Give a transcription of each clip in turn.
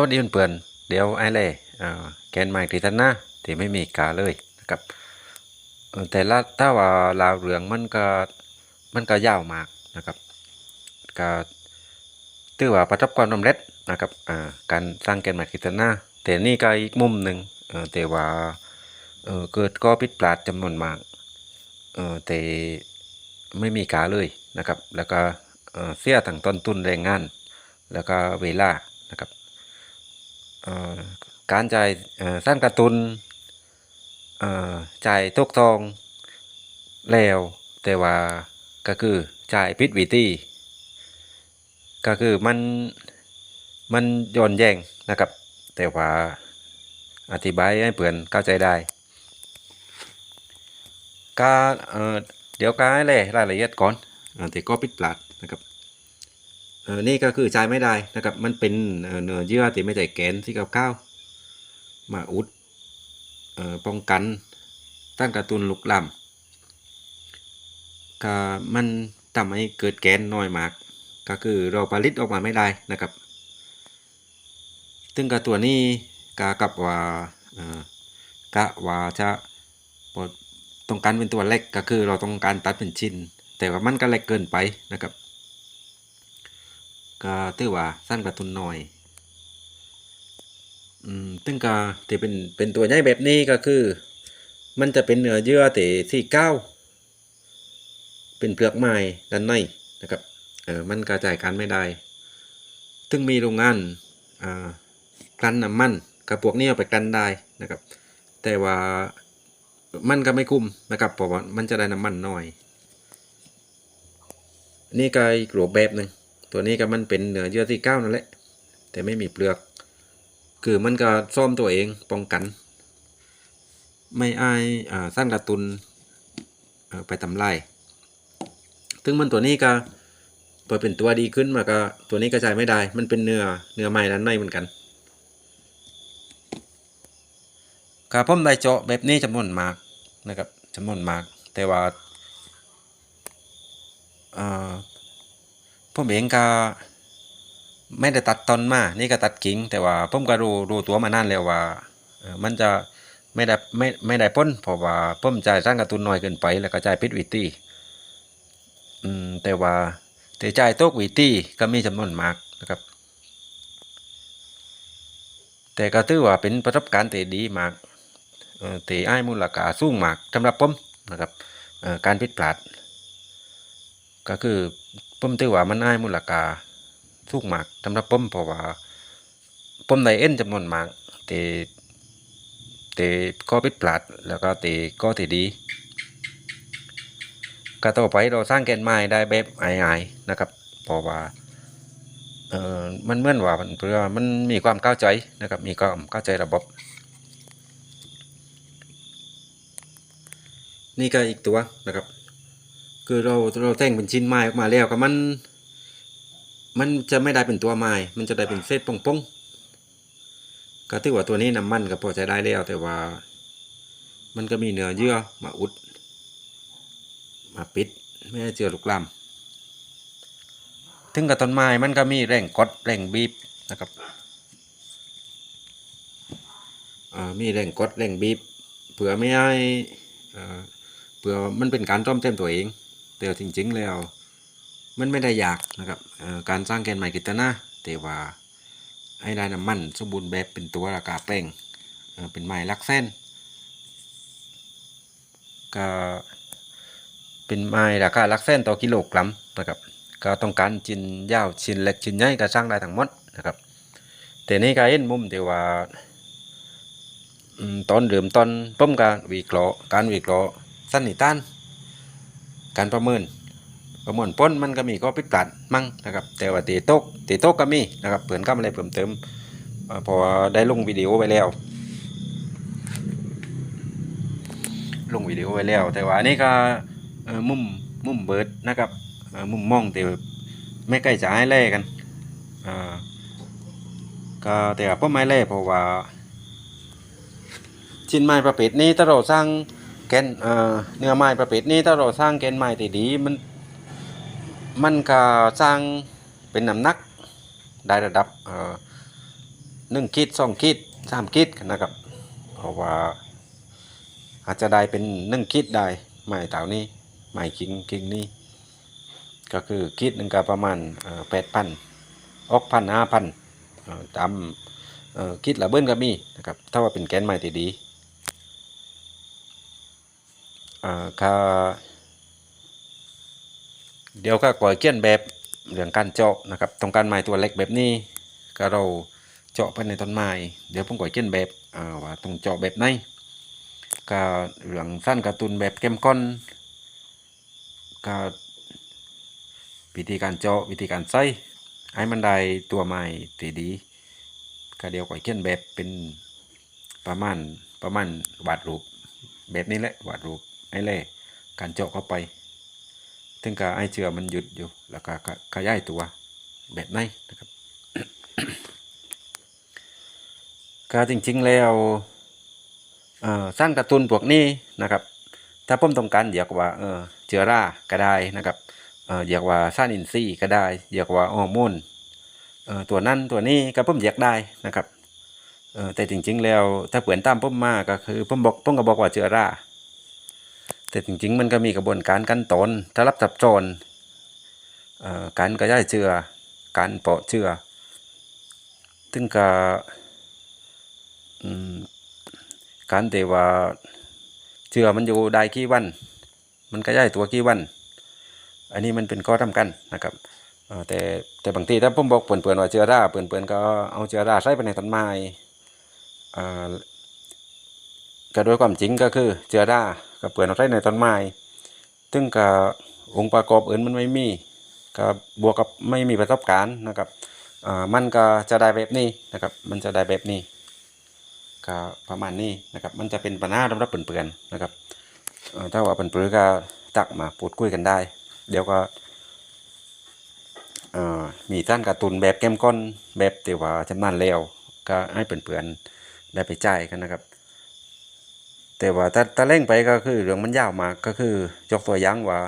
วัสดีเพื่อนเดี๋ยวไอ้เล่อ่าแกนไม้ที่ทันน้าที่ไม่มีกาเลยนะครับแต่ละถ้าว่าลาวเหลืองมันก็มันก็ยาวมากนะครับก็ถือว่าประสบความสำเร็จนะครับการสร้างแกนไม้ที่ทันน้าแต่นี่ก็อีกมุมหนึ่งเอ่อแต่ว่าเเกิดก็ผิดพลาดจำนวนมากแต่ไม่มีกาเลยนะครับ แล้วก็เเสียทั้งต้นทุนแรงงาน แล้วก็เวลานะครับ การจ่ายสร้างการ์ตูนจ่ายทุกทองแล้ว แต่ว่าก็คือจ่ายพิษวิธีก็คือมันมันย้อนแย้งนะครับ แต่ว่าอธิบายให้เพื่อนเข้าใจได้ก็เเดี๋ยวก็ให้เลยรายละเอียดก่อนอ่อแต่ก็ผิดพลาดนะครับ นี่ก็คือใช้ไม่ได้นะครับ มันเป็นเนื้อเยื่อที่ไม่ใช่แกนที่กับข้าวมาอุดอป้องกันต้านกระตุนลุกลำก็มันทำให้เกิดแกนน้อยมาก ก็คือเราผลิตออกมาไม่ได้นะครับ ซึ่งกับตัวนี้กากับว่ากะว่าจะต้องการเป็นตัวเล็กก็คือเราต้องการตัดเป็นชิ้น แต่ว่ามันก็เล็กเกินไปนะครับ ก็ถือว่าสั้นกระทุนหน่อยอืมซึ่งก็ที่เป็นเป็นตัวใหญ่แบบนี้ก็คือ มันจะเป็นเนื้อเยื่อต่ที่เก้าเป็นเปลือกไม้ด้านในนะครับเออมันกระจายกันไม่ได้ ซึ่งมีโรงงานอ่ากลั่นน้ำมันกับพวกนี้เอาไปกลั่นได้นะครับ แต่ว่ามันก็ไม่คุ้มนะครับเพราะว่ามันจะได้น้ำมันน้อย นี่ก็อีกรูปแบบหนึ่ง ตัวนี้ก็มันเป็นเนื้อเยื่อที่เก้านั่นแหละ แต่ไม่มีเปลือก คือมันก็ซ่อมตัวเองป้องกัน ไม่อายอสร้างกระตุนไปทำลายถึงมันตัวนี้ก็พอเป็นตัวดีขึ้นมาก็ตัวนี้กระจายไม่ได้ มันเป็นเนื้อเนื้อไม้ด้านในเหมือนกันครับผมได้เจาะแบบนี้จำนวนมากนะครับจำนวนมาก แต่ว่าอ่า ผมเองก็ไม่ได้ตัดตอนมา นี่ก็ตัดกิ่งแต่ว่าผมก็รู้รู้ตัวมานานแล้วว่า มันจะไม่ได้ไม่ไม่ได้พ้นเพราะว่าผมจ่ายสร้างกร์ตูนน้อยเกินไป แล้วก็จ่ายพิษวิตีอืมแต่ว่าแต่จ่ายตกวิตี้ก็มีจำนวนมากนะครับ แต่ก็ถือว่าเป็นประสบการณ์ที่ดีมากเออที่อ้ายมูลค่าสูงมากสำหรับผมนะครับการผิดพลาดก็คือผมถือว่ามันอ้ายมูลค่าสูงมากสำหรับผมเพราะว่าผมได้เอ็นจำนวนมากแต่แต่ก็ผิดพลาดแล้วก็แต่ก็ที่ดีก็ต่อไปเราสร้างแกนไม้ได้แบบง่ายๆนะครับเพราะว่าเอ่อมันเหมื่อนว่ามันเพื่อมันมีความเข้าใจนะครับ มีความเข้าใจระบบ นี่ก็อีกตัวนะครับ คือเราเราแต่งเป็นชิ้นไม้ออกมาแล้วก็มัน มันจะไม่ได้เป็นตัวไม้ มันจะได้เป็นเศษป่องๆก็ถือว่าตัวนี้น้ำมันก็พอใช้ได้แล้วแต่ว่า มันก็มีเนื้อเยื่อมาอุด มาปิดไม่ให้เจือลุกลามถึงกับต้นไม้มันก็มีแรงกดแรงบีบนะครับอ่ามีแรงกดแรงบีบเผื่อไม่ให้อ่าเพื่อมันเป็นการต้อมเต็มตัวเอง แต่จริงๆแล้ว มันไม่ได้ยากนะครับการสร้างแกนใหม่กิตนะแต่ว่าให้ได้น้ำมันสมบูรณ์แบบเป็นตัวราคาแป้งเอ่อเป็นไม้ลักเส้นก็เป็นไม้ราคาลักเส้นต่อกิโลกรัมนะครับก็ต้องการชิ้นยาวชิ้นเล็กชิ้นใหญ่ก็สร้างได้ทั้งหมดนะครับแต่นี่ก็เห็นมุมที่ว่าตอนเริ่มต้นผมการวิเคราะห์การวิเคราะห์สันนิษฐาน การประเมิน ประเมินพ้นมันก็มีก็ผิดพลาดมั่งนะครับ แต่ว่าตีโต๊กตีโต๊กก็มีนะครับเผื่อนก็อะไรเพิ่มเติมพอได้ลงวิดีโอไว้แล้ว ลงวิดีโอไว้แล้ว แต่ว่าอันนี้ก็เอ่อมุมมุมเบิร์ดนะครับเอ่มุมมองแต่ไม่ใกล้จะให้แล่กันก็แต่ว่าผมไม่แล่เพราะว่าชิ้นไม้ประเภทนี้ถ้าเราสร้าง แกนเอ่อเนื้อไม้ประเภทนี้ถ้าเราสร้างแกนไม้ที่ดีมันมันก็สร้างเป็นน้ำหนักได้ระดับเอ่อหนึ่งคิดสองคิดสามคิดนะครับ เพราะว่าอาจจะได้เป็นหนึ่งคิดได้ไม้เต่านี้ไม้คิงคิงนี้ก็คือคิดหนึ่งก็ประมาณแปดพันออกพันห้าพันตามคิดละเบิ้ลก็มีนะครับถ้าว่าเป็นแกนไม้ที่ดี อ่าค่าเดี๋ยวก็ก่อยเกี้ยนแบบเรื่องการเจาะนะครับต้องการไม้ตัวเล็กแบบนี้ก็เราเจาะไปในต้นไม้เดี๋ยวผมก่อยเกี้ยนแบบอ่าว่าต้องเจาะแบบไหนก็เรื่องสั้นการ์ตูนแบบเข้มข้นก็วิธีการเจาะวิธีการใส่ให้มันได้ตัวไม้ที่ดีก็เดี๋ยวก็เขียนแบบเป็นประมาณประมาณวาดรูปแบบนี้แหละวาดรูป ไอ้เล่การเจาะเข้าไป ถึงกับไอเจือมันหยุดอยู่ แล้วก็ขยายตัวแบบไหนนะครับก็จริงๆแล้วสร้างกร์ตูนพวกนี้นะครับ ถ้าผมต้องการอยากว่าเออเจือราก็ได้นะครับเอออยากว่าซ่านอินทรีย์ก็ได้อยากว่าฮอร์โมนตัวนั้นตัวนี้ก็ผมอยากได้นะครับแต่จริงๆแล้วถ้าเปลี่ยนตามผมมาก็คือผมบอกผมก็บอกว่าเจือรา แต่จริงๆ มันก็มีกระบวนการขั้นตอนถ้ารับซับซ้อนออการกระจายเชื้อการเพาะเชื้อถึงกับการที่ว่าเชื่อมันอยู่ได้กี่วัน มันก็ย้ายตัวกี่วัน อันนี้มันเป็นข้อทำกันนะครับแต่แต่บางทีถ้าผมบอกเปื่อนๆว่าเชื้อราเปื่อนๆก็เอาเชื้อราใส่ไปในต้นไม้อ่าก็โดยความจริงก็คือเชื้อรา ก็เปลือนเอาใส่ในต้นไม้ซึ่งก็องค์ประกอบอื่นมันไม่มีก็บบวกกับไม่มีประสบการณ์นะครับอ่ามันก็จะได้แบบนี้นะครับ มันจะได้แบบนี้ก็ประมาณนี้นะครับ มันจะเป็นปัญหาสำหรับเปื่อนๆนะครับเอ่อถ้าว่าเปื่อนๆก็ตักมาพูดคุยกันได้ เดี๋ยวก็มีท่านการ์ตูนแบบเข้มข้นแบบที่ว่าจำนานแล้วก็ให้เปื่อนๆได้ไปจ่ายกันนะครับ แต่ว่าถ้าถ้าเร่งไปก็คือเรื่องมันยาวมากก็คือยกตัวอย่างว่า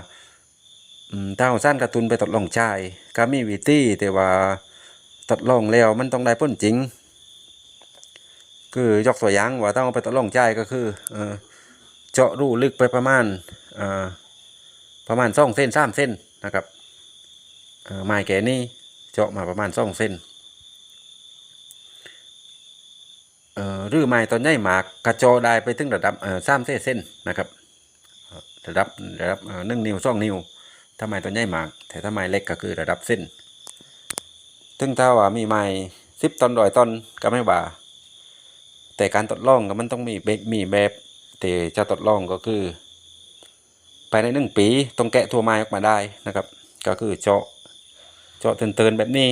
ถ้าเอาสั้นการ์ตูนไปทดลองจ่ายก็มีวิธีแต่ว่าทดลองแล้วมันต้องได้ผลจริง คือยกตัวอย่างว่าต้องเอาไปทดลองจ่ายก็คือเจาะรูลึกไปประมาณประมาณสองเส้นสามเส้นนะครับไม้แกนี่เจาะมาประมาณสองเส้นเอ่อห รือไม้ตอนใหญ่มากกระจะได้ไปถึงระดับสามเส้นนะครับระดับระดับเอ่อหนึ่งนิ้วสองนิ้วถ้าไม้ตอนใหญ่มากแต่ถ้าไม้เล็กก็คือระดับเส้นถึงถ้าว่ามีไม้สิบตอนร้อยตอนก็ไม่ว่าแต่การทดลองก็มันต้องมีแบบมีแบบที่จะทดลองก็คือภายในหนึ่งปีต้องแกะตัวไม้ออกมาได้นะครับ ก็คือเจาะเจาะเตือนๆแบบนี้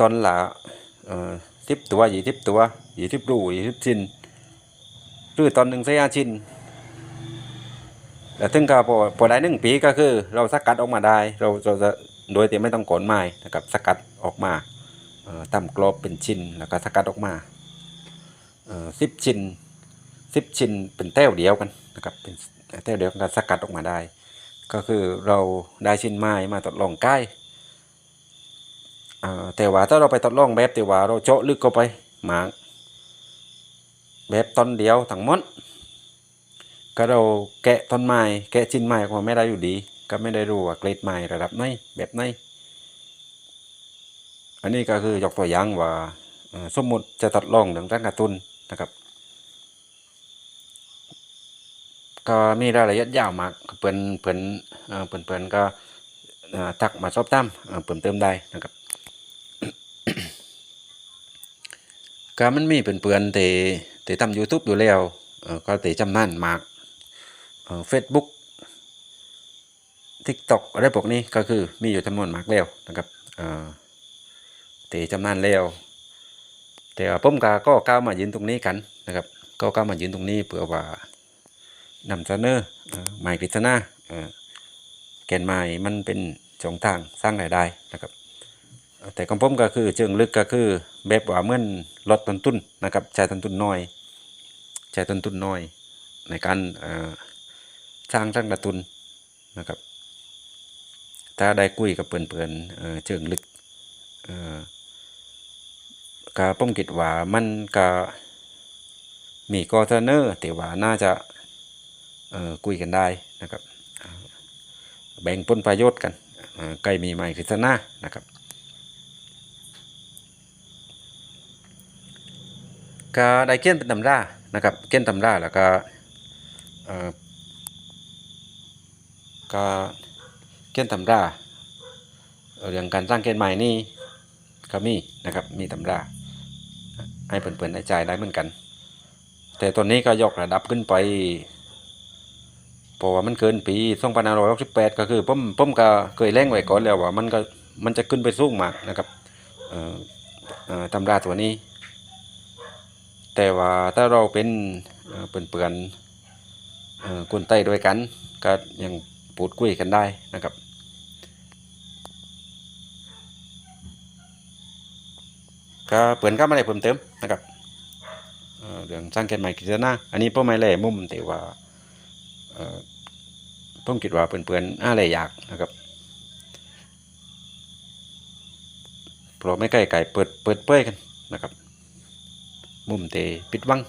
ตอนหละ เอ่อสิบตัวยี่สิบตัวยี่สิบรูยี่สิบชิ้นหรือตอนหนึ่งใส่ห้าชิ้นแต่ถึงก็พอพอได้หนึ่งปีก็คือ เราสกัดออกมาได้ เราเราจะโดยที่ไม่ต้องกดไม้นะครับสกัดออกมาเอ่อทำกรอบเป็นชิ้นแล้วก็สกัดออกมาอ่อสิบชิ้นสิบชิ้นเป็นแต้วเดียวกันนะครับเป็นแต้วเดียวกันสกัดออกมาได้ ก็คือเราได้ชิ้นไม้มาทดลองใกล้ แต่ว่าถ้าเราไปทดลองแบบที่ว่าเราเจาะลึกเข้าไปหมากแบบต้นเดียวทั้งหมดก็เราแกะต้นไม้แกะชิ้นไม้กมาไม่ได้อยู่ดี ก็ไม่ได้รู้ว่าเกรดไม้ระดับไหนแบบไหนอันนี้ก็คือยกตัวอย่างว่าสมมุติจะทดลองเรื่องร่างกร์ตูนนะครับ ก็มีรายละเอียดยาวมากเพื่อนเพื่อนเพื่อนเพื่อนก็ทักมาสอบถามเอ่อเพิ่มเติมได้นะครับ ก็มันมีเพื่อนเพื่อนๆที่ที่ทำ YouTube อยู่แล้วก็ที่จำนานมากเอ่อ Facebook TikTok อะไรพวกนี้ก็คือมีอยู่จำนวนมากแล้วนะครับเอ่อตีจำนานแล้วแต่ว่าผมก็ก็ก้าวมายืนตรงนี้กันนะครับ ก็ก้าวมายืนตรงนี้เพื่อว่านำเสนอเอ่อหมายกฤษณาเอ่อแกนไม้มันเป็นช่องทางสร้างรายได้นะครับ แต่ของผมก็คือเชิงลึกก็คือแบบว่าเมือนลดต้นทุนนะครับใช้ต้นทุนน้อยใช้ต้นทุนน้อย ในการสร้างสร้างกระตุนนะครับ ถ้าได้คุยกับเพื่อนๆเอ่อเชิงลึกเอ่อก็ผมคิดว่ามันก็มีข้อเสนอที่ว่าน่าจะเอ่อคุยกันได้นะครับ แบ่งผลประโยชน์กันใกล้มีใหม่กฤษณานะครับ ก็ได้เขียนเป็นตำรานะครับเขียนตำราแล้วก็เอ่อก็เขียนตำราเรื่องการสร้างเกณฑ์ใหม่นี่ก็มีนะครับมีตำราให้เพื่นๆได้ใจได้เหมือนกัน แต่ตอนนี้ก็ยกระดับขึ้นไปเพราะว่ามันเกินปี2568ก็คือผมผมก็เคยแล่งไว้ก่อนแล้วว่ามันก็มันจะขึ้นไปสูงมากนะครับเอ่อเอ่อตำราตัวนี้ แต่ว่าถ้าเราเป็นเปื่อนๆคนใต้ด้วยกัน ก็ยังพูดคุยกันได้นะครับก็เปิดก็มาได้เพิ่มเติมนะครับเรื่องสร้างแกนใหม่กิจนาอันนี้พ่อไม่แล่มุมแต่ว่าเอ่อผมคิดว่าเปื่อนๆอะไรอยากนะครับเพราะไม่ใกล้ไก่เปิดเปิดเป้ยกันนะครับ มุมเตปิดวัง